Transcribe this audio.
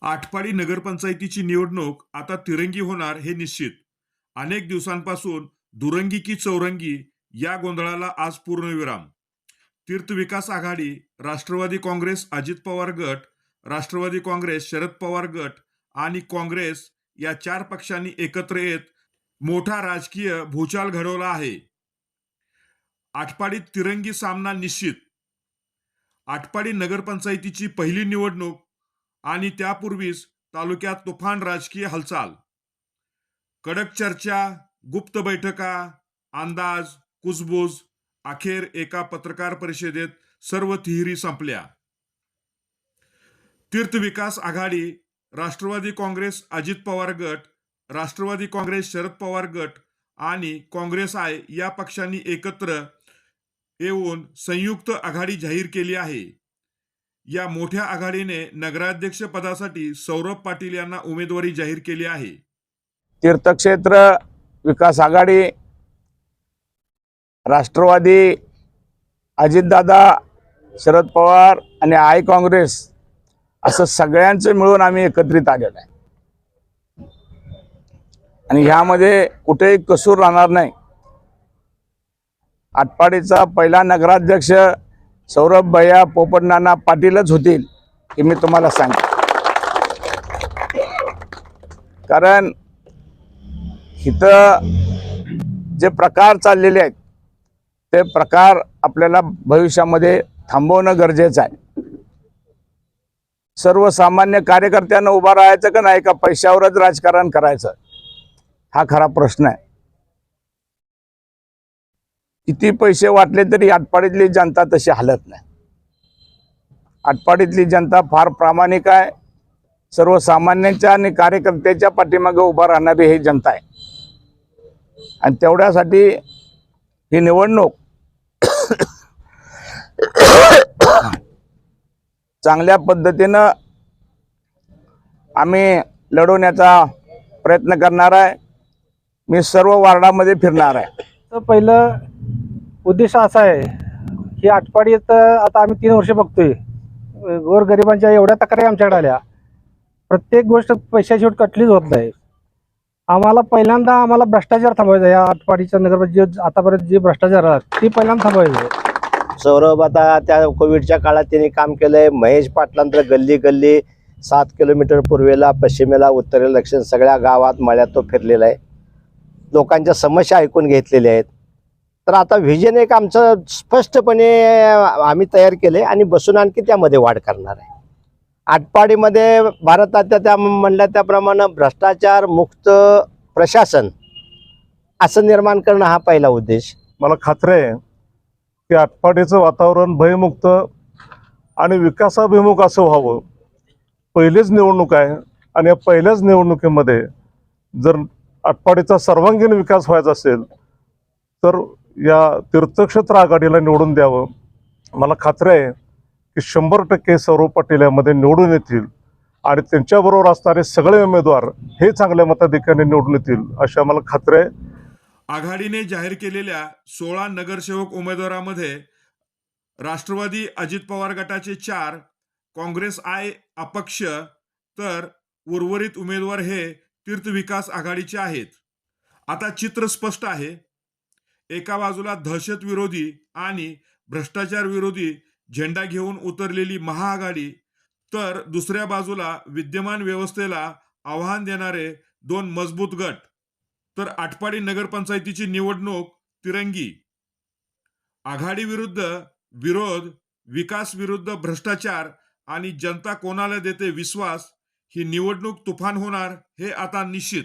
आटपाडी नगरपंचायतीची निवडणूक आता तिरंगी होणार हे निश्चित. अनेक दिवसांपासून दुरंगी की चौरंगी या गोंधळाला आज पूर्णविराम. तीर्थ विकास आघाडी राष्ट्रवादी काँग्रेस अजित पवार गट राष्ट्रवादी काँग्रेस शरद पवार गट आणि काँग्रेस या चार पक्षांनी एकत्र येत मोठा राजकीय भूचाल घडवला आहे. आटपाडीत तिरंगी सामना निश्चित. आटपाडी नगरपंचायतीची पहिली निवडणूक आणि त्यापूर्वीच तालुक्यात तुफान राजकीय हालचाल. कडक चर्चा गुप्त बैठका अंदाज कुजबूज अखेर एका पत्रकार परिषदेत सर्व तिहिरी संपल्या. तीर्थ विकास आघाडी राष्ट्रवादी काँग्रेस अजित पवार गट राष्ट्रवादी काँग्रेस शरद पवार गट आणि काँग्रेस आय या पक्षांनी एकत्र येऊन संयुक्त आघाडी जाहीर केली आहे. या मोठ्या आघाडीने नगराध्यक्ष पदासाठी सौरभ पाटील यांना उमेदवारी जाहीर केली आहे. तीर्थक्षेत्र विकास आघाडी राष्ट्रवादी अजितदादा शरद पवार आणि आय काँग्रेस असं सगळ्यांचं मिळून आम्ही एकत्रित आलेलो आहे. आणि ह्यामध्ये कुठेही कसूर राहणार नाही. आटपाडीचा पहिला नगराध्यक्ष सौरभ भैया पोपट नाना पाटीलच होतील हे मी तुम्हाला सांगतो. कारण इथं जे प्रकार चाललेले आहेत ते प्रकार आपल्याला भविष्यामध्ये थांबवणं गरजेचं आहे. सर्वसामान्य कार्यकर्त्यांना उभा राहायचं का नाही का पैशावरच राजकारण करायचं हा खरा प्रश्न आहे. किती पैसे वाटले तरी आटपाडीतली जनता तशी हालत नाही. आटपाडीतली जनता फार प्रामाणिक आहे. सर्वसामान्यांच्या आणि कार्यकर्त्याच्या पाठीमागे उभा राहणारी ही जनता आहे. आणि तेवढ्यासाठी ही निवडणूक चांगल्या पद्धतीनं आम्ही लढवण्याचा प्रयत्न करणार आहे. मी सर्व वार्डामध्ये फिरणार आहे. तर पहिलं उद्देश असा आहे की तर आता आम्ही तीन वर्ष बघतोय. गोरगरिबांच्या एवढ्या तक्रारी आमच्याकडे आल्या. प्रत्येक गोष्ट पैशाची कटलीच होत नाही. आम्हाला पहिल्यांदा आम्हाला भ्रष्टाचार थांबवायचा या आटपाडीच्या नगर जे आतापर्यंत जे भ्रष्टाचार आला ते पहिल्यांदा थांबवायचं आहे. सौरभ आता त्या कोविडच्या काळात त्यांनी काम केलंय. महेश पाटलांतर गल्ली गल्ली सात किलोमीटर पूर्वेला पश्चिमेला उत्तरेला दक्षिण सगळ्या गावात मळ्यात तो फिरलेला आहे. लोकांच्या समस्या ऐकून घेतलेल्या आहेत. तर आता व्हिजन एक आमचं स्पष्टपणे आम्ही तयार केले आणि बसून आणखी त्यामध्ये वाढ करणार आहे. आटपाडीमध्ये भारताच्या त्या म्हणल्या त्याप्रमाणे भ्रष्टाचार मुक्त प्रशासन असं निर्माण करणं हा पहिला उद्देश. मला खात्री आहे की आटपाडीचं वातावरण भयमुक्त आणि विकासाभिमुख असं व्हावं. पहिलीच निवडणूक आहे आणि या पहिल्याच निवडणुकीमध्ये जर आटपाडीचा सर्वांगीण विकास व्हायचा असेल तर या तीर्थक्षेत्र आघाडीला निवडून द्यावं. मला खात्री आहे की शंभर टक्के सौरव पाटील यामध्ये निवडून येतील आणि त्यांच्याबरोबर असणारे सगळे उमेदवार हे चांगल्या मताधिकाने निवडून येतील अशी आम्हाला खात्री आहे. आघाडीने जाहीर केलेल्या सोळा नगरसेवक उमेदवारामध्ये राष्ट्रवादी अजित पवार गटाचे चार काँग्रेस आय अपक्ष तर उर्वरित उमेदवार हे तीर्थ विकास आघाडीचे आहेत. आता चित्र स्पष्ट आहे. एका बाजूला दहशत विरोधी आणि भ्रष्टाचार विरोधी झेंडा घेऊन उतरलेली महाआघाडी तर दुसऱ्या बाजूला विद्यमान व्यवस्थेला आव्हान देणारे दोन मजबूत गट तर आटपाडी नगरपंचायतीची निवडणूक तिरंगी. आघाडी विरुद्ध विरोध विकास विरुद्ध भ्रष्टाचार आणि जनता कोणाला देते विश्वास ही निवडणूक तुफान होणार हे आता निश्चित.